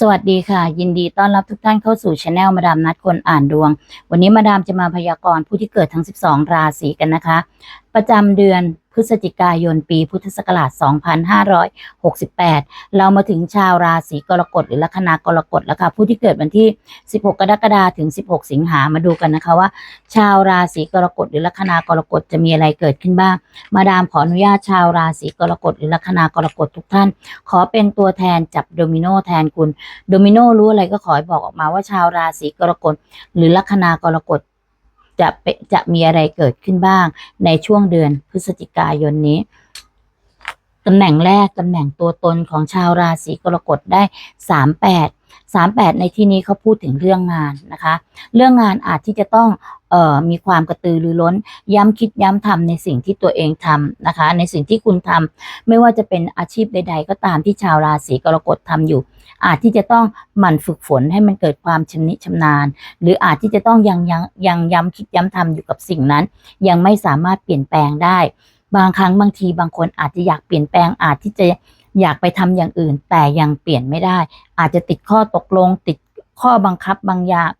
สวัสดีค่ะ ยินดีต้อนรับทุกท่านเข้าสู่ช anel มาดามนัดคนอ่านดวง วันนี้มาดามจะมาพยากรณ์ผู้ที่เกิดทั้ง 12 ราศีกันนะคะ ประจำเดือนพฤศจิกายนปีพุทธศักราช 2568 เรามาถึงชาวราศีกรกฎหรือลัคนากรกฎแล้วค่ะ ผู้ที่เกิดวันที่ 16 กรกฎาคมถึง 16 สิงหามาดูกันนะคะว่า ชาวราศีกรกฎหรือลัคนากรกฎจะมีอะไรเกิดขึ้นบ้าง มาดามขออนุญาตชาวราศีกรกฎหรือลัคนากรกฎทุกท่าน ขอเป็นตัวแทนจับโดมิโนแทนคุณ โดมิโนรู้อะไรก็ขอให้บอกออกมาว่าชาวราศีกรกฎหรือลัคนากรกฎ จะจะมีอะไรเกิดขึ้นบ้าง ในช่วงเดือนพฤศจิกายนนี้ตำแหน่งแรกตำแหน่งตัวตนของชาวราศีกรกฎได้สามแปดสามแปดในที่นี้เขาพูดถึงเรื่องงานนะคะ เรื่องงานอาจที่จะต้องเอ่อมีความกระตือรือร้น ย้ำคิดย้ำทำในสิ่งที่ตัวเองทำนะคะ ในสิ่งที่คุณทำไม่ว่าจะเป็นอาชีพใด ๆ ก็ตามที่ชาวราศีกรกฎทำอยู่ อาจที่จะต้องหมั่นฝึกฝนให้มันเกิดความชำนิชำนาญ หรืออาจที่จะต้องยังยังยังย้ำคิดย้ำทำอยู่กับสิ่งนั้น ยังไม่สามารถเปลี่ยนแปลงได้ บางครั้งบางทีบางคนอาจจะอยากเปลี่ยนแปลงอาจที่จะ อยากไปทำอย่างอื่น แต่ยังเปลี่ยนไม่ได้ อาจจะติดข้อตกลง ติดข้อบังคับบางอย่าง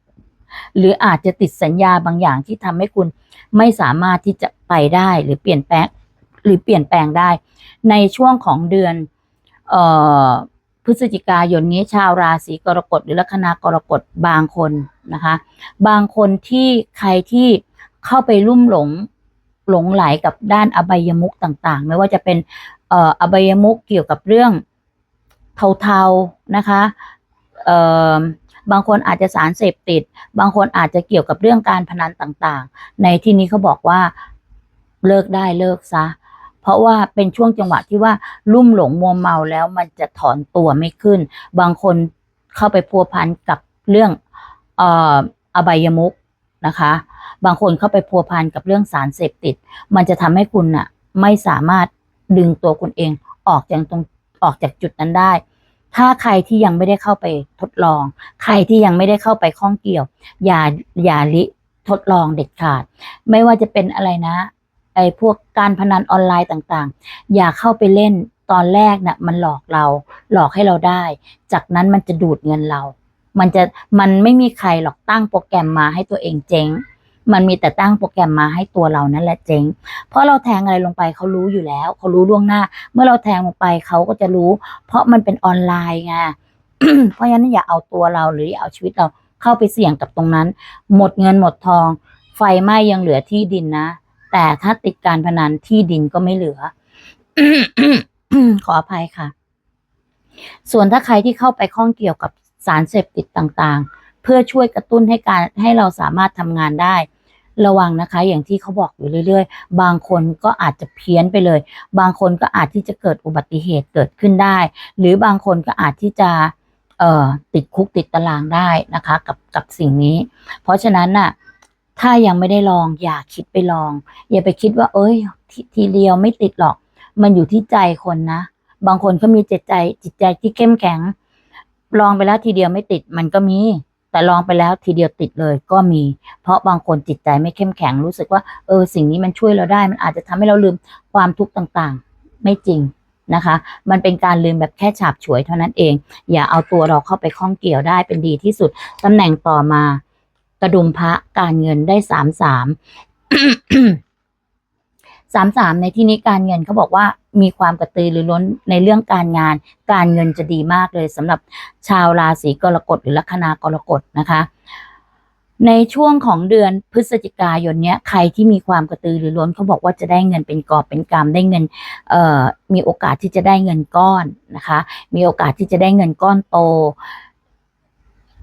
หรืออาจจะติดสัญญาบางอย่างที่ทำให้คุณไม่สามารถที่จะไปได้หรือเปลี่ยนแปลงหรือเปลี่ยนแปลงได้ ในช่วงของเดือนเอ่อพฤศจิกายนนี้ชาวราศีกรกฎหรือลัคนากรกฎบางคนนะคะ บางคนที่ใครที่เข้าไปลุ่มหลงหลงไหลกับด้านอบายมุกต่างๆ ไม่ว่าจะเป็น อ่ออบายมุกเกี่ยวกับเรื่องเทาๆนะคะเอ่อบางคนอาจจะสารเสพติด บางคนอาจจะเกี่ยวกับเรื่องการพนันต่างๆ ในที่นี้เขาบอกว่าเลิกได้เลิกซะ เพราะว่าเป็นช่วงจังหวะที่ว่าลุ่มหลงมัวเมาแล้วมันจะถอนตัวไม่ขึ้น บางคนเข้าไปพัวพันกับเรื่องอออบายมุกนะคะ บางคนเข้าไปพัวพันกับเรื่องสารเสพติด มันจะทำให้คุณน่ะไม่สามารถ ดึงตัวคุณเองออกจากตรงออกจากจุดนั้นได้ ถ้าใครที่ยังไม่ได้เข้าไปทดลอง ใครที่ยังไม่ได้เข้าไปข้องเกี่ยว อย่าอย่าลิทดลองเด็ดขาด ไม่ว่าจะเป็นอะไรนะ ไอ้พวกการพนันออนไลน์ต่างๆ อย่าเข้าไปเล่นตอนแรกน่ะมันหลอกเรา หลอกให้เราได้ จากนั้นมันจะดูดเงินเรา มันจะมันไม่มีใครหรอกตั้งโปรแกรมมาให้ตัวเองเจ๊ง มันมีแต่ตั้งโปรแกรมมาให้ตัวเรานั่นแหละเจ๊ง เพราะเราแทงอะไรลงไปเขารู้อยู่แล้วเขารู้ล่วงหน้า เมื่อเราแทงลงไปเขาก็จะรู้ เพราะมันเป็นออนไลน์ไงเพราะฉะนั้นอย่าเอาตัวเราหรืออย่าเอาชีวิตเราเข้าไปเสี่ยงกับตรงนั้น หมดเงินหมดทอง ไฟไหม้ยังเหลือที่ดินนะ แต่ถ้าติดการพนันที่ดินก็ไม่เหลือขออภัยค่ะ ส่วนถ้าใครที่เข้าไปข้องเกี่ยวกับสารเสพติดต่างๆ เพื่อช่วยกระตุ้นให้การให้เราสามารถทำงานได้ ระวังนะคะ อย่างที่เขาบอกอยู่เรื่อยๆ บางคนก็อาจจะเพี้ยนไปเลย บางคนก็อาจที่จะเกิดอุบัติเหตุเกิดขึ้นได้ หรือบางคนก็อาจที่จะเอ่อติดคุกติดตารางได้นะคะ กับกับสิ่งนี้ เพราะฉะนั้นน่ะถ้ายังไม่ได้ลองอย่าคิดไปลอง อย่าไปคิดว่า เอ้ยททีเดียวไม่ติดหรอก มันอยู่ที่ใจคนนะ บางคนเขามีจิตใจจิตใจที่เข้มแข็ง ลองไปแล้วทีเดียวไม่ติดมันก็มี แต่ลองไปแล้วทีเดียวติดเลยก็มี เพราะบางคนจิตใจไม่เข้มแข็งรู้สึกว่าเออสิ่งนี้มันช่วยเราได้ มันอาจจะทำให้เราลืมความทุกข์ต่างๆ ไม่จริงนะคะ มันเป็นการลืมแบบแค่ฉาบฉวยเท่านั้นเอง อย่าเอาตัวเราเข้าไปข้องเกี่ยวได้เป็นดีที่สุดตำแหน่งต่อมา กระดุมพระการเงินได้สามสาม สามสามในที่นี้การเงินเขาบอกว่ามีความกระตือรือร้นในเรื่องการงาน การเงินจะดีมากเลยสำหรับชาวราศีกรกฎหรือลัคนากรกฎนะคะ ในช่วงของเดือนพฤศจิกายนเนี้ยใครที่มีความกระตือรือร้นเขาบอกว่าจะได้เงินเป็นกอบเป็นกำได้เงินเอ่อมีโอกาสที่จะได้เงินก้อนนะคะ มีโอกาสที่จะได้เงินก้อนโต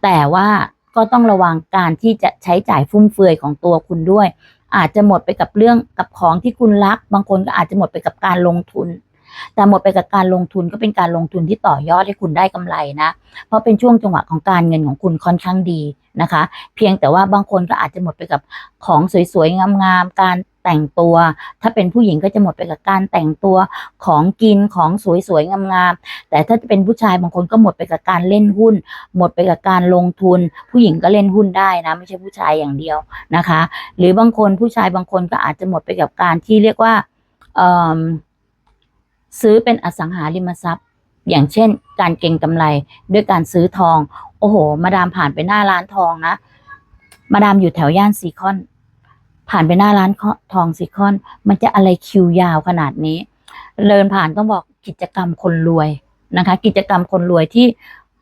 แต่ว่าก็ต้องระวังการที่จะใช้จ่ายฟุ่มเฟือยของตัวคุณด้วย อาจจะหมดไปกับเรื่องกับของที่คุณรัก บางคนก็อาจจะหมดไปกับการลงทุน แต่หมดไปกับการลงทุนก็เป็นการลงทุนที่ต่อยอดให้คุณได้กำไรนะ เพราะเป็นช่วงจังหวะของการเงินของคุณค่อนข้างดีนะคะ เพียงแต่ว่าบางคนก็อาจจะหมดไปกับของสวยๆงามๆการ แต่งตัว ถ้าเป็นผู้หญิงก็จะหมดไปกับการแต่งตัวของกินของสวยๆงามๆแต่ถ้าจะเป็นผู้ชายบางคนก็หมดไปกับการเล่นหุ้น หมดไปกับการลงทุน ผู้หญิงก็เล่นหุ้นได้นะ ไม่ใช่ผู้ชายอย่างเดียวนะคะ หรือบางคนผู้ชายบางคนก็อาจจะหมดไปกับการที่เรียกว่าซื้อเป็นอสังหาริมทรัพย์ อย่างเช่น การเก็งกำไรด้วยการซื้อทอง โอ้โห มาดามผ่านไปหน้าร้านทองนะ มาดามอยู่แถวย่านซีคอน ผ่านไปหน้าร้านทองซีคอน มันจะอะไรคิวยาวขนาดนี้ เดินผ่านต้องบอกกิจกรรมคนรวยนะคะ กิจกรรมคนรวยที่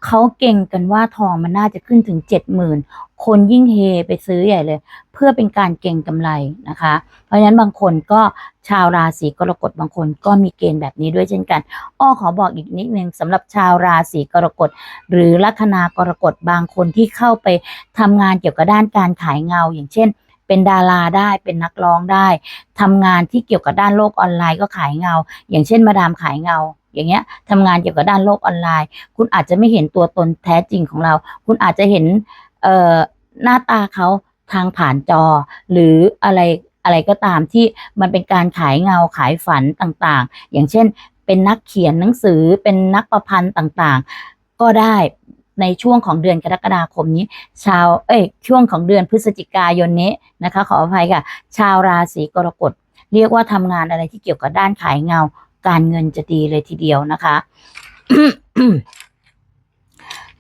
เขาเก่งกันว่าทองมันน่าจะขึ้นถึงเจ็ดหมื่นคนยิ่งเฮไปซื้อใหญ่เลย เพื่อเป็นการเก่งกำไรนะคะ เพราะฉะนั้นบางคนก็ชาวราศีกรกฎบางคนก็มีเกณฑ์แบบนี้ด้วยเช่นกันอ้อขอบอกอีกนิดนึงสำหรับชาวราศีกรกฎหรือลัคนากรกฎบางคนที่เข้าไปทำงานเกี่ยวกับด้านการขายเงา อย่างเช่น เป็นดาราได้เป็นนักร้องได้ทำงานที่เกี่ยวกับด้านโลกออนไลน์ก็ขายเงา อย่างเช่นมาดามขายเงา อย่างเงี้ยทำงานเกี่ยวกับด้านโลกออนไลน์ คุณอาจจะไม่เห็นตัวตนแท้จริงของเรา คุณอาจจะเห็นเอ่อหน้าตาเขาทางผ่านจอ หรืออะไรอะไรก็ตามที่มันเป็นการขายเงาขายฝันต่างๆ อย่างเช่น เป็นนักเขียนหนังสือเป็นนักประพันธ์ต่างๆ ก็ได้ ในช่วงของเดือนกรกฎาคมนี้ ชาวเอ้ยช่วงของเดือนพฤศจิกายนนี้นะคะ ขออภัยค่ะ ชาวราศีกรกฎเรียกว่าทำงานอะไรที่เกี่ยวกับด้านขายเงา การเงินจะดีเลยทีเดียวนะคะ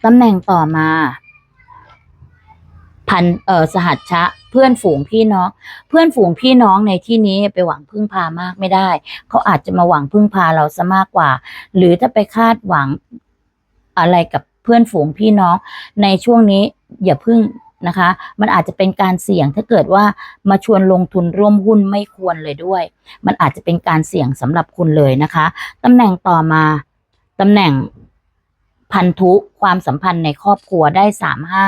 ตำแหน่งต่อมา พันเออสหัชชะเพื่อนฝูงพี่น้อง เพื่อนฝูงพี่น้องในที่นี้ไปหวังพึ่งพามากไม่ได้ เขาอาจจะมาหวังพึ่งพาเราซะมากกว่า หรือถ้าไปคาดหวังอะไรกับ พื่อนฝูงพี่น้องในช่วงนี้อย่าพึ่งนะคะ มันอาจจะเป็นการเสี่ยงถ้าเกิดว่ามาชวนลงทุนร่วมหุ้นไม่ควรเลยด้วย มันอาจจะเป็นการเสี่ยงสำหรับคุณเลยนะคะตำแหน่งต่อมาตำแหน่ง พันธุความสัมพันธ์ในครอบครัวได้สามห้า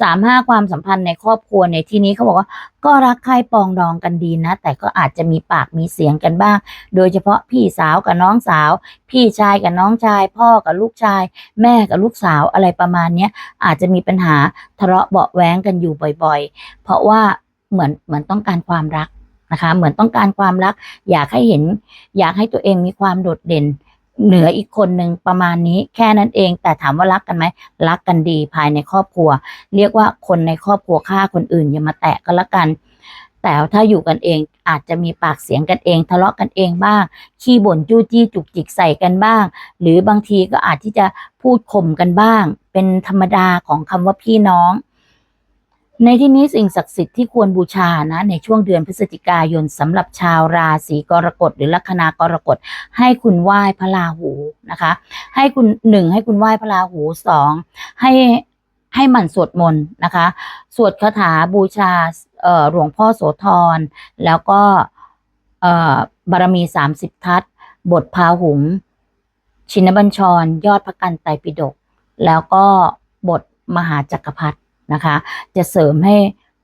สามห้าความสัมพันธ์ในครอบครัวในที่นี้เขาบอกว่า ก็รักใคร่ปองดองกันดีนะ แต่ก็อาจจะมีปากมีเสียงกันบ้าง โดยเฉพาะพี่สาวกับน้องสาว พี่ชายกับน้องชาย พ่อกับลูกชาย แม่กับลูกสาวอะไรประมาณเนี้ยอาจจะมีปัญหาทะเลาะเบาะแว้งกันอยู่บ่อย ๆ เพราะว่าเหมือนเหมือนต้องการความรักนะคะเหมือนต้องการความรัก อยากให้เห็น อยากให้ตัวเองมีความโดดเด่น เหนืออีกคนหนึ่งประมาณนี้แค่นั้นเอง แต่ถามว่ารักกันไหมรักกันดีภายในครอบครัว เรียกว่าคนในครอบครัวฆ่าคนอื่นอย่ามาแตะก็แล้วกัน แต่ถ้าอยู่กันเองอาจจะมีปากเสียงกันเอง ทะเลาะกันเองบ้าง ขี้บ่นจู้จี้จุกจิกใส่กันบ้าง หรือบางทีก็อาจที่จะพูดข่มกันบ้าง เป็นธรรมดาของคำว่าพี่น้อง ในที่นี้สิ่งศักดิ์สิทธิ์ที่ควรบูชานะในช่วงเดือนพฤศจิกายนสำหรับชาวราศีกรกฎหรือลัคนากรกฎให้คุณไหว้พระราหูนะคะ ให้คุณหนึ่งให้คุณไหว้พระราหูสองให้ให้หมั่นสวดมนต์นะคะ สวดคาถาบูชาหลวงพ่อโสธรแล้วก็บารมีสามสิบทัศบทพาหุงชินบัญชร ยอดพระกันไตรปิฎกแล้วก็บทมหาจักรพรรดิ นะคะ จะเสริมให้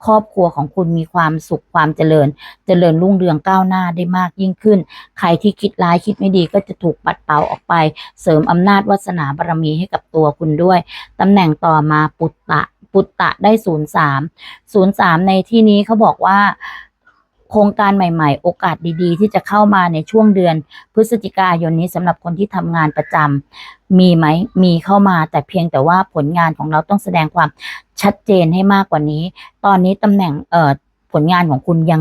ครอบครัวของคุณมีความสุขความเจริญ เจริญรุ่งเรืองก้าวหน้าได้มากยิ่งขึ้น ใครที่คิดร้ายคิดไม่ดีก็จะถูกปัดเป่าออกไป เสริมอำนาจวาสนาบารมีให้กับตัวคุณด้วยตำแหน่งต่อมาปุตตะปุตตะได้ศูนย์สามศูนย์สามในที่นี้เขาบอกว่าโครงการใหม่ ๆ โอกาสดีๆ ที่จะเข้ามาในช่วงเดือน พฤศจิกายนนี้สำหรับคนที่ทำงานประจำมีไหมมีเข้ามาแต่เพียงแต่ว่าผลงานของเราต้องแสดงความ ชัดเจนให้มากกว่านี้ ตอนนี้ตำแหน่งเอ่อผลงานของคุณยัง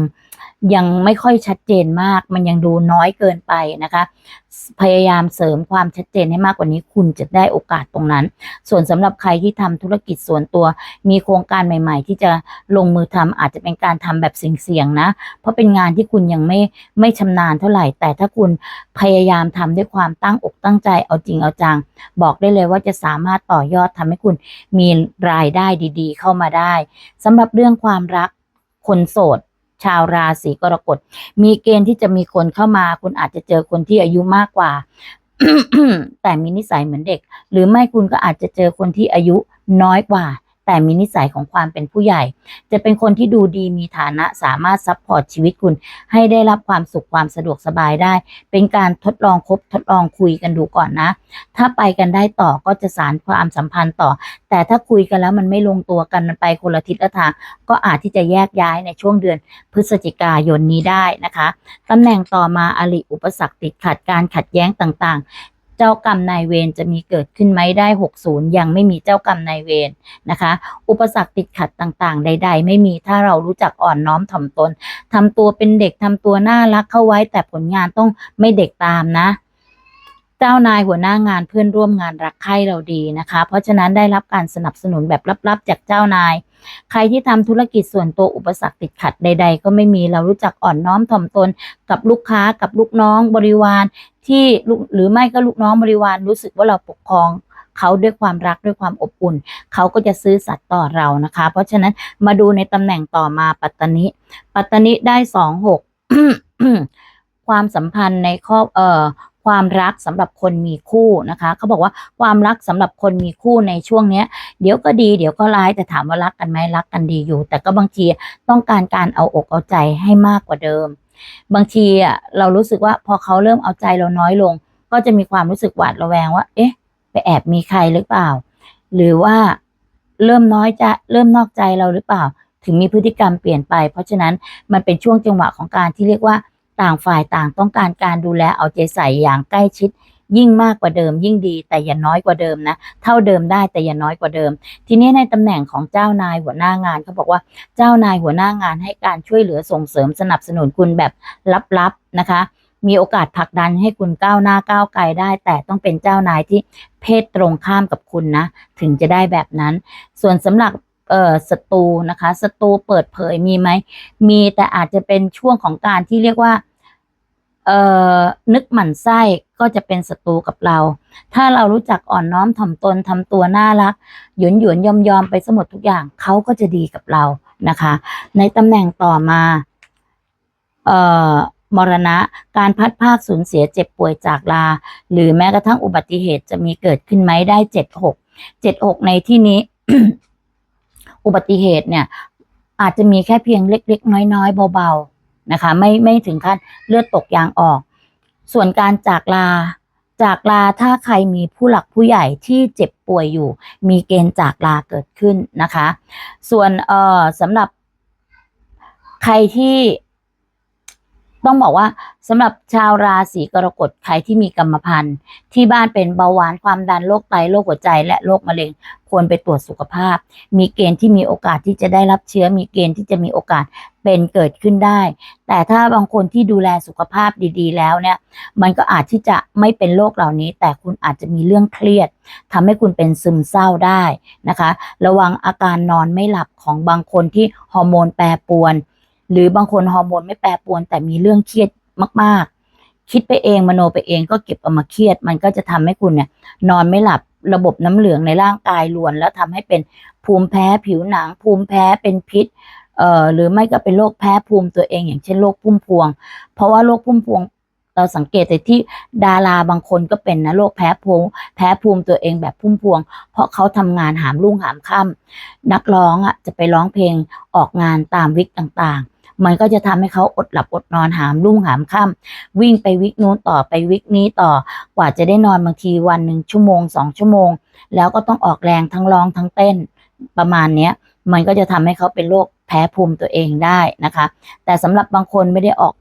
ยังไม่ค่อยชัดเจนมาก มันยังดูน้อยเกินไปนะคะ พยายามเสริมความชัดเจนให้มากกว่านี้คุณจะได้โอกาสตรงนั้น ส่วนสำหรับใครที่ทำธุรกิจส่วนตัว มีโครงการใหม่ ๆ ที่จะลงมือทำอาจจะเป็นการทำแบบเสี่ยงๆนะ เพราะเป็นงานที่คุณยังไม่ไม่ชำนาญเท่าไหร่ แต่ถ้าคุณพยายามทำด้วยความตั้งอกตั้งใจเอาจริงเอาจัง บอกได้เลยว่าจะสามารถต่อยอดทำให้คุณมีรายได้ดี ๆ เข้ามาได้สำหรับเรื่องความรักคนโสด ชาวราศีกรกฎ มีเกณฑ์ที่จะมีคนเข้ามา คุณอาจจะเจอคนที่อายุมากกว่า แต่มีนิสัยเหมือนเด็ก หรือไม่คุณก็อาจจะเจอคนที่อายุน้อยกว่า แต่มีนิสัยของความเป็นผู้ใหญ่ จะเป็นคนที่ดูดีมีฐานะสามารถซัพพอร์ตชีวิตคุณ ให้ได้รับความสุขความสะดวกสบายได้ เป็นการทดลองคบทดลองคุยกันดูก่อนนะ ถ้าไปกันได้ต่อก็จะสารความสัมพันธ์ต่อ แต่ถ้าคุยกันแล้วมันไม่ลงตัวกันมันไปคนละทิศละทางก็อาจที่จะแยกย้ายในช่วงเดือนพฤศจิกายนนี้ได้นะคะตำแหน่งต่อมาอริอุปสรรคติดขัดการขัดแย้งต่างๆ เจ้ากรรมนายเวรจะมีเกิดขึ้นไหมได้ 60 ยังไม่มีเจ้ากรรมนายเวรนะคะ อุปสรรคติดขัดต่างๆ ใด ๆ ไม่มีถ้าเรารู้จักอ่อนน้อมถ่อมตนทำตัวเป็นเด็กทำตัวน่ารักเข้าไว้แต่ผลงานต้องไม่เด็กตามนะเจ้านายหัวหน้างานเพื่อนร่วมงานรักใคร่เราดีนะคะ เพราะฉะนั้นได้รับการสนับสนุนแบบลับๆ จากเจ้านาย ใครที่ทำธุรกิจส่วนตัวอุปสรรคติดขัดใด ๆ ก็ไม่มีเรารู้จักอ่อนน้อมถ่อมตน กับลูกค้ากับลูกน้องบริวารที่ลูกหรือไม่ก็ลูกน้องบริวารรู้สึกว่าเราปกครองเขาด้วยความรักด้วยความอบอุ่น เขาก็จะซื้อสัตย์ต่อเรานะคะ เพราะฉะนั้นมาดูในตำแหน่งต่อมาปัตตนิปัตตนิได้สองหกความสัมพันธ์ในครอบเอ่อ ความรักสำหรับคนมีคู่นะคะเขาบอกว่าความรักสำหรับคนมีคู่ในช่วงเนี้ย เดี๋ยวก็ดีเดี๋ยวก็ร้ายแต่ถามว่ารักกันไหมรักกันดีอยู่ แต่ก็บางทีต้องการการเอาอกเอาใจให้มากกว่าเดิม บางทีอะเรารู้สึกว่าพอเขาเริ่มเอาใจเราน้อยลง ก็จะมีความรู้สึกหวาดระแวงว่า เอ๊ะ ไปแอบมีใครหรือเปล่า หรือว่าเริ่มน้อยจะเริ่มนอกใจเราหรือเปล่า ถึงมีพฤติกรรมเปลี่ยนไป เพราะฉะนั้นมันเป็นช่วงจังหวะของการที่เรียกว่า ต่างฝ่ายต่างต้องการการดูแลเอาใจใส่อย่างใกล้ชิด ยิ่งมากกว่าเดิม ยิ่งดีแต่อย่าน้อยกว่าเดิมนะ เท่าเดิมได้แต่อย่าน้อยกว่าเดิม ทีนี้ในตำแหน่งของเจ้านายหัวหน้างานเขาบอกว่าเจ้านายหัวหน้างานให้การช่วยเหลือส่งเสริมสนับสนุนคุณแบบลับๆนะคะมีโอกาสผลักดันให้คุณก้าวหน้าก้าวไกลได้ แต่ต้องเป็นเจ้านายที่เพศตรงข้ามกับคุณนะ ถึงจะได้แบบนั้น ส่วนสำหรับ เอ่อศัตรูนะคะศัตรูเปิดเผยมีไหมมีแต่อาจจะเป็นช่วงของการที่เรียกว่าเอ่อนึกหมั่นไส้ก็จะเป็นศัตรูกับเรา ถ้าเรารู้จักอ่อนน้อมถ่อมตนทำตัวน่ารัก หยวนหยวนยอมยอมไปสมดทุกอย่างเขาก็จะดีกับเรานะคะ ในตำแหน่งต่อมาเอ่อมรณะการพัดภาคสูญเสียเจ็บป่วยจากลา หรือแม้กระทั่งอุบัติเหตุจะมีเกิดขึ้นไหมได้เจ็ดหกเจ็ดหกในที่นี้ อุบัติเหตุเนี่ย อาจจะมีแค่เพียงเล็ก ๆ น้อย ๆ เบาๆนะคะ ไม่ไม่ถึงขั้นเลือดตกยางออก ส่วนการจากลาจากลาถ้าใครมีผู้หลักผู้ใหญ่ที่เจ็บป่วยอยู่ มีเกณฑ์จากลาเกิดขึ้นนะคะ ส่วนเอ่อสำหรับใครที่ ต้องบอกว่าสำหรับชาวราศีกรกฎใครที่มีกรรมพันธุ์ ที่บ้านเป็นเบาหวานความดันโรคไตโรคหัวใจ และโรคมะเร็งควรไปตรวจสุขภาพ มีเกณฑ์ที่มีโอกาสที่จะได้รับเชื้อ มีเกณฑ์ที่จะมีโอกาสเป็นเกิดขึ้นได้ แต่ถ้าบางคนที่ดูแลสุขภาพดี ๆ แล้วเนี่ย มันก็อาจที่จะไม่เป็นโรคเหล่านี้ แต่คุณอาจจะมีเรื่องเครียดทำให้คุณเป็นซึมเศร้าได้นะคะ ระวังอาการนอนไม่หลับของบางคนที่ฮอร์โมนแปรปรวน หรือบางคนฮอร์โมนไม่แปรปรวน แต่มีเรื่องเครียดมาก ๆ คิดไปเองมโนไปเองก็เก็บเอามาเครียด มันก็จะทำให้คุณเนี่ย นอนไม่หลับระบบน้ำเหลืองในร่างกายรวน แล้วทำให้เป็นภูมิแพ้ผิวหนัง ภูมิแพ้เป็นพิษเอ่อหรือไม่ก็เป็นโรคแพ้ภูมิตัวเอง อย่างเช่นโรคพุ่มพวง เพราะว่าโรคพุ่มพวงเราสังเกตแต่ที่ดาราบางคนก็เป็นนะโรคแพ้ภูมิแพ้ภูมิตัวเองแบบพุ่มพวง เพราะเขาทำงานหามรุ่งหามค่ำนักร้องอะจะไปร้องเพลงออกงานตามวิกต่างๆ มันก็จะทำให้เขาอดหลับอดนอนหามรุ่งหามค่ำวิ่งไปวิกนู้นต่อไปวิกนี้ต่อกว่าจะได้นอนบางทีวันหนึ่งชั่วโมงสองชั่วโมง แล้วก็ต้องออกแรงทั้งร้องทั้งเต้นประมาณเนี้ยมันก็จะทำให้เขาเป็นโรคแพ้ภูมิตัวเองได้นะคะ แต่สำหรับบางคนไม่ได้ออก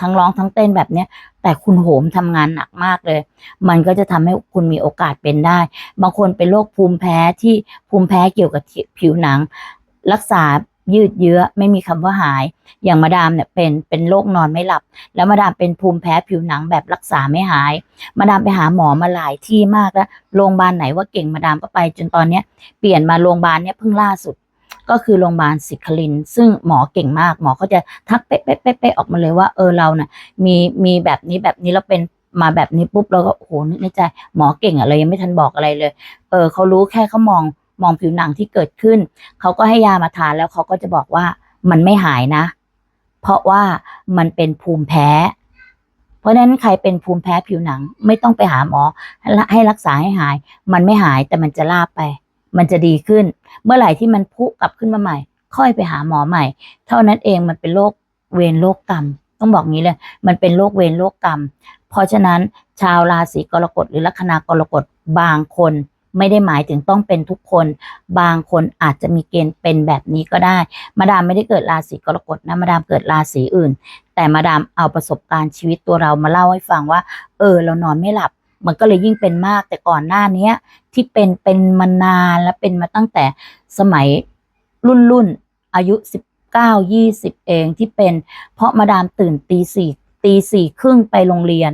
ทั้งร้องทั้งเต้นแบบเนี้ยแต่คุณโหมทำงานหนักมากเลย มันก็จะทำให้คุณมีโอกาสเป็นได้ บางคนเป็นโรคภูมิแพ้ที่ภูมิแพ้เกี่ยวกับผิวหนัง รักษา ยืดเยื้อไม่มีคำว่าหาย อย่างมาดามเนี่ยเป็นเป็นโรคนอนไม่หลับ แล้วมาดามเป็นภูมิแพ้ผิวหนังแบบรักษาไม่หาย มาดามไปหาหมอมาหลายที่มากแล้วโรงพยาบาลไหนว่าเก่งมาดามก็ไป จนตอนเนี้ยเปลี่ยนมาโรงพยาบาลเนี้ยเพิ่งล่าสุด ก็คือโรงพยาบาลศิคลิน ซึ่งหมอเก่งมากหมอเขาจะทักเป๊ะเป๊ะเป๊ะออกมาเลยว่าเออเราเนี่ยมีมีแบบนี้แบบนี้แล้วเป็นมาแบบนี้ปุ๊บเราก็โอ้โหนึกในใจหมอเก่งอะเรายังไม่ทันบอกอะไรเลย เออเขารู้แค่เขามอง มองผิวหนังที่เกิดขึ้น เขาก็ให้ยามาทานแล้วเขาก็จะบอกว่ามันไม่หายนะ เพราะว่ามันเป็นภูมิแพ้ เพราะฉะนั้นใครเป็นภูมิแพ้ผิวหนังไม่ต้องไปหาหมอ ให้รักษาให้หาย มันไม่หายแต่มันจะลาบไป มันจะดีขึ้น เมื่อไหร่ที่มันพุกลับขึ้นมาใหม่ ค่อยไปหาหมอใหม่ เท่านั้นเองมันเป็นโรคเวรโรคกรรม ต้องบอกงี้เลย มันเป็นโรคเวรโรคกรรม เพราะฉะนั้นชาวราศีกรกฎหรือลัคนากรกฎบางคน ไม่ได้หมายถึงต้องเป็นทุกคน บางคนอาจจะมีเกณฑ์เป็นแบบนี้ก็ได้ มาดามไม่ได้เกิดราศีกรกฎนะมาดามเกิดราศีอื่น แต่มาดามเอาประสบการณ์ชีวิตตัวเรามาเล่าให้ฟังว่า เออ เรานอนไม่หลับ มันก็เลยยิ่งเป็นมากแต่ก่อนหน้าเนี้ยที่เป็นเป็นมานานและเป็นมาตั้งแต่สมัยรุ่นรุ่นอายุสิบเก้ายี่สิบเองที่เป็นเพราะมาดามตื่นตีสี่ตีสี่ครึ่งไปโรงเรียน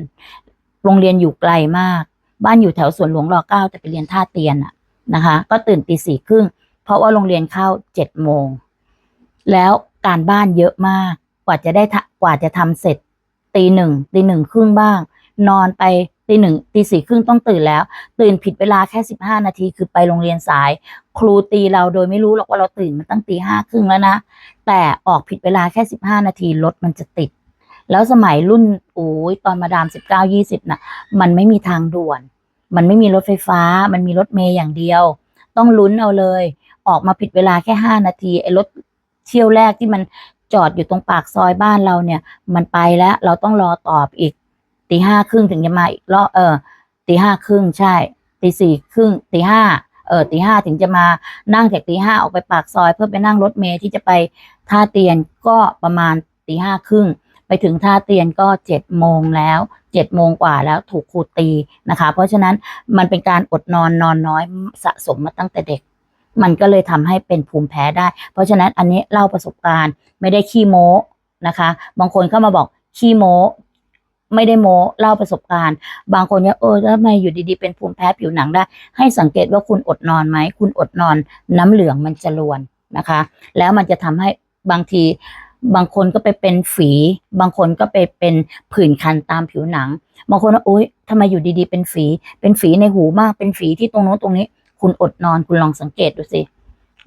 โรงเรียนอยู่ไกลมาก บ้านอยู่แถวสวนหลวงรอเก้าแต่ไปเรียนท่าเตียนอะนะคะ ก็ตื่นตีสี่ครึ่งเพราะว่าโรงเรียนเข้าเจ็ดโมง แล้วการบ้านเยอะมาก กว่าจะได้กว่าจะทำเสร็จตีหนึ่งตีหนึ่งครึ่งบ้าง นอนไปตีหนึ่งตีสี่ครึ่งต้องตื่นแล้ว ตื่นผิดเวลาแค่สิบห้านาทีคือไปโรงเรียนสาย ครูตีเราโดยไม่รู้หรอกว่าเราตื่นมาตั้งตีห้าครึ่งแล้วนะ แต่ออกผิดเวลาแค่สิบห้านาทีรถมันจะติด แล้วสมัยรุ่นโอ้ยตอนมาดามสิบเก้ายี่สิบน่ะ มันไม่มีทางด่วน มันไม่มีรถไฟฟ้า มันมีรถเมย์อย่างเดียว ต้องลุ้นเอาเลย ออกมาผิดเวลาแค่ห้านาทีไอ้รถเที่ยวแรกที่มันจอดอยู่ตรงปากซอยบ้านเราเนี่ย มันไปแล้วเราต้องรอตอบอีกตีห้าครึ่งถึงจะมาอีกรอบเออตีห้าครึ่งใช่ตีสี่ครึ่งตีห้าเออตีห้าถึงจะมานั่งจากตีห้าออกไปปากซอย เพื่อไปนั่งรถเมย์ที่จะไปท่าเตียนก็ประมาณตีห้าครึ่ง ไปถึงท่าเตียนก็เจ็ดโมงแล้วเจ็ดโมงกว่าแล้วถูกครูตีนะคะ เพราะฉะนั้นมันเป็นการอดนอนนอนน้อยสะสมมาตั้งแต่เด็ก มันก็เลยทำให้เป็นภูมิแพ้ได้ เพราะฉะนั้นอันนี้เล่าประสบการณ์ไม่ได้ขี้โม้นะคะ บางคนเข้ามาบอกขี้โม้ไม่ได้โม้เล่าประสบการณ์ บางคนเนี่ยเออทำไมอยู่ดีๆเป็นภูมิแพ้ผิวหนังได้ ให้สังเกตว่าคุณอดนอนไหม คุณอดนอนน้ำเหลืองมันจะรวนนะคะ แล้วมันจะทำให้บางที บางคนก็ไปเป็นฝี บางคนก็ไปเป็นผื่นคันตามผิวหนัง บางคนว่าโอ๊ยทำไมอยู่ดีๆ เป็นฝี เป็นฝีในหูมาก เป็นฝีที่ตรงโน้นตรงนี้ คุณอดนอนคุณลองสังเกตดูสิ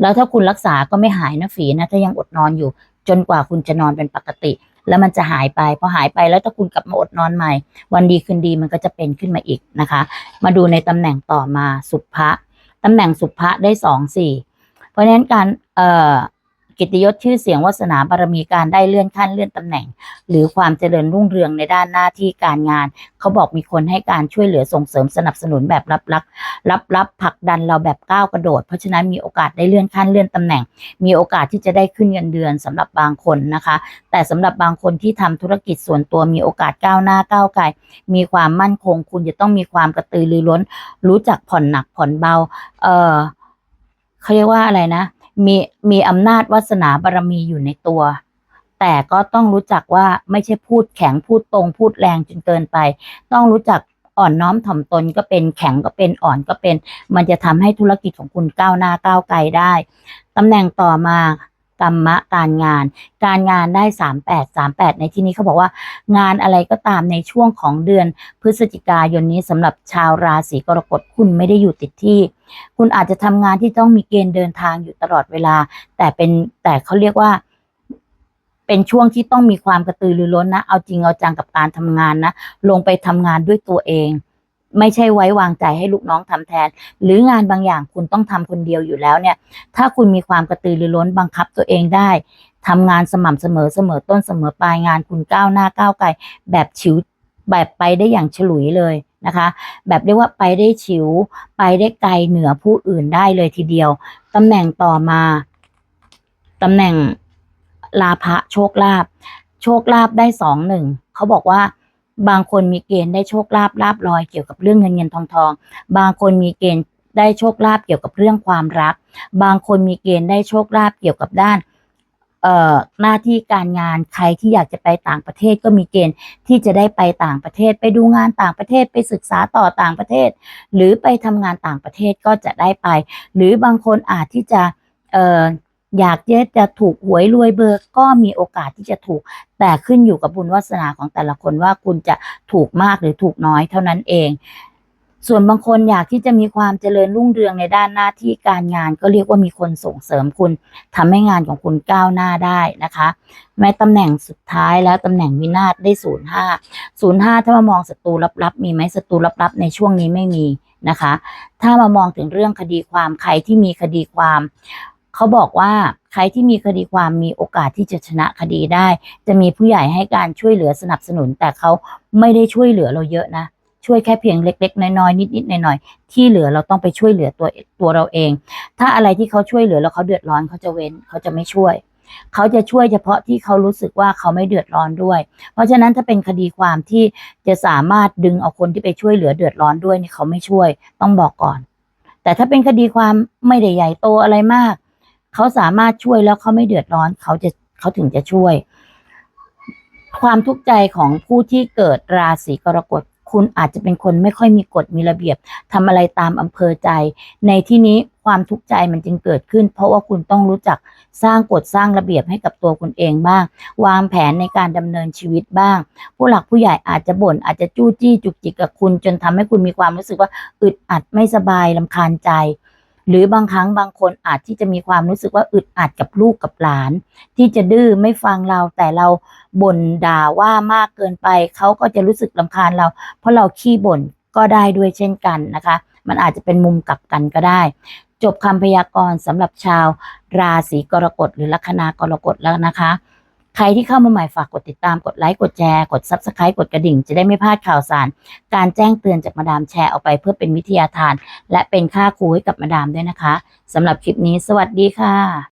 แล้วถ้าคุณรักษาก็ไม่หายนะฝีนะ ถ้ายังอดนอนอยู่ จนกว่าคุณจะนอนเป็นปกติ แล้วมันจะหายไป พอหายไปแล้วถ้าคุณกลับมาอดนอนใหม่ วันดีคืนดีมันก็จะเป็นขึ้นมาอีกนะคะ มาดูในตำแหน่งต่อมาสุภะตำแหน่งสุภะได้สองสี่ เพราะฉะนั้นการเอ่อ กิตยศชื่อเสียงวาสนาบารมีการได้เลื่อนขั้นเลื่อนตำแหน่ง หรือความเจริญรุ่งเรืองในด้านหน้าที่การงาน เขาบอกมีคนให้การช่วยเหลือส่งเสริมสนับสนุนแบบลับๆลับๆับผลักดันเราแบบก้าวกระโดด เพราะฉะนั้นมีโอกาสได้เลื่อนขั้นเลื่อนตำแหน่ง มีโอกาสที่จะได้ขึ้นเงินเดือนสำหรับบางคนนะคะ แต่สำหรับบางคนที่ทำธุรกิจส่วนตัวมีโอกาสก้าวหน้าก้าวไกลมีความมั่นคง คุณจะต้องมีความกระตือรือร้น รู้จักผ่อนหนักผ่อนเบา เออเขาเรียกว่าอะไรนะ มีมีอำนาจวาสนาบารมีอยู่ในตัว แต่ก็ต้องรู้จักว่าไม่ใช่พูดแข็งพูดตรง พูดแรงจนเกินไป ต้องรู้จักอ่อนน้อมถ่อมตนก็เป็นแข็งก็เป็นอ่อนก็เป็น มันจะทำให้ธุรกิจของคุณก้าวหน้าก้าวไกลได้ตำแหน่งต่อมา กรรมะการงาน การงานได้สามแปดสามแปดในที่นี้เขาบอกว่า งานอะไรก็ตามในช่วงของเดือน พฤศจิกายนนี้สำหรับชาวราศีกรกฎคุณไม่ได้อยู่ติดที่ คุณอาจจะทำงานที่ต้องมีเกณฑ์เดินทางอยู่ตลอดเวลา แต่เป็นแต่เขาเรียกว่าเป็นช่วงที่ต้องมีความกระตือรือร้นนะ เอาจริงเอาจังกับการทำงานนะ ลงไปทำงานด้วยตัวเอง ไม่ใช่ไว้วางใจให้ลูกน้องทำแทน หรืองานบางอย่างคุณต้องทำคนเดียวอยู่แล้วเนี่ย ถ้าคุณมีความกระตือรือร้นบังคับตัวเองได้ทำงานสม่ำเสมอเสมอต้นเสมอปลายงานคุณก้าวหน้าก้าวไกลแบบฉิวแบบไปได้อย่างฉลุยเลยนะคะ แบบเรียกว่าไปได้ฉิว ไปได้ไกลเหนือผู้อื่นได้เลยทีเดียวตำแหน่งต่อมาตำแหน่งลาภะโชคลาภโชคลาภได้สองหนึ่งเขาบอกว่า บางคนมีเกณฑ์ได้โชคลาภลาบลอยเกี่ยวกับเรื่องเงินเงินทองทอง บางคนมีเกณฑ์ได้โชคลาภเกี่ยวกับเรื่องความรัก บางคนมีเกณฑ์ได้โชคลาภเกี่ยวกับด้านเอ่อหน้าที่การงานใครที่อยากจะไปต่างประเทศก็มีเกณฑ์ที่จะได้ไปต่างประเทศ ไปดูงานต่างประเทศไปศึกษาต่อต่างประเทศ หรือไปทำงานต่างประเทศก็จะได้ไป หรือบางคนอาจที่จะเอยากจะจะถูกหวยรวยเบอร์ก็มีโอกาสที่จะถูก แต่ขึ้นอยู่กับบุญวาสนาของแต่ละคนว่าคุณจะถูกมากหรือถูกน้อยเท่านั้นเอง ส่วนบางคนอยากที่จะมีความเจริญรุ่งเรืองในด้านหน้าที่การงาน ก็เรียกว่ามีคนส่งเสริมคุณทำให้งานของคุณก้าวหน้าได้นะคะ แม้ตำแหน่งสุดท้ายแล้วตำแหน่งวินาศได้ศูนย์ห้าศูนย์ห้าถ้ามามองศัตรูลับๆมีไหมศัตรูลับๆในช่วงนี้ไม่มีนะคะ ถ้ามามองถึงเรื่องคดีความใครที่มีคดีความ เขาบอกว่าใครที่มีคดีความมีโอกาสที่จะชนะคดีได้ จะมีผู้ใหญ่ให้การช่วยเหลือสนับสนุน แต่เขาไม่ได้ช่วยเหลือเราเยอะนะช่วยแค่เพียงเล็ก ๆ น้อยๆนิดๆหน่อยๆที่เหลือเราต้องไปช่วยเหลือตัวตัวเราเอง ถ้าอะไรที่เขาช่วยเหลือแล้วเขาเดือดร้อนเขาจะเว้นเขาจะไม่ช่วย เขาจะช่วยเฉพาะที่เขารู้สึกว่าเขาไม่เดือดร้อนด้วย เพราะฉะนั้นถ้าเป็นคดีความที่จะสามารถดึงเอาคนที่ไปช่วยเหลือเดือดร้อนด้วยนี่เขาไม่ช่วย ต้องบอกก่อน แต่ถ้าเป็นคดีความไม่ได้ใหญ่โตอะไรมาก เขาสามารถช่วยแล้วเขาไม่เดือดร้อน เขาจะเขาถึงจะช่วย ความทุกข์ใจของผู้ที่เกิดราศีกรกฎคุณอาจจะเป็นคนไม่ค่อยมีกฎมีระเบียบทำอะไรตามอำเภอใจ ในที่นี้ความทุกข์ใจมันจึงเกิดขึ้น เพราะว่าคุณต้องรู้จักสร้างกฎสร้างระเบียบให้กับตัวคุณเองบ้าง วางแผนในการดำเนินชีวิตบ้าง ผู้หลักผู้ใหญ่อาจจะบ่นอาจจะจู้จี้จุกจิกกับคุณ จนทำให้คุณมีความรู้สึกว่าอึดอัดไม่สบายลำคาญใจ หรือบางครั้งบางคนอาจที่จะมีความรู้สึกว่าอึดอัดกับลูกกับหลาน ที่จะดื้อไม่ฟังเราแต่เราบ่นด่าว่ามากเกินไป เขาก็จะรู้สึกลำคาญเรา เพราะเราขี้บ่นก็ได้ด้วยเช่นกันนะคะ มันอาจจะเป็นมุมกลับกันก็ได้ จบคำพยากรณ์สำหรับชาวราศีกรกฎหรือลัคนากรกฎแล้วนะคะ ใครที่เข้ามาใหม่ฝากกดติดตามกดไลค์กดแชร์กด Subscribe กดกระดิ่ง จะได้ไม่พลาดข่าวสาร การแจ้งเตือนจากมาดามแชร์ออกไปเพื่อเป็นวิทยาทาน และเป็นค่าครูให้กับมาดามด้วยนะคะสำหรับคลิปนี้ สวัสดีค่ะ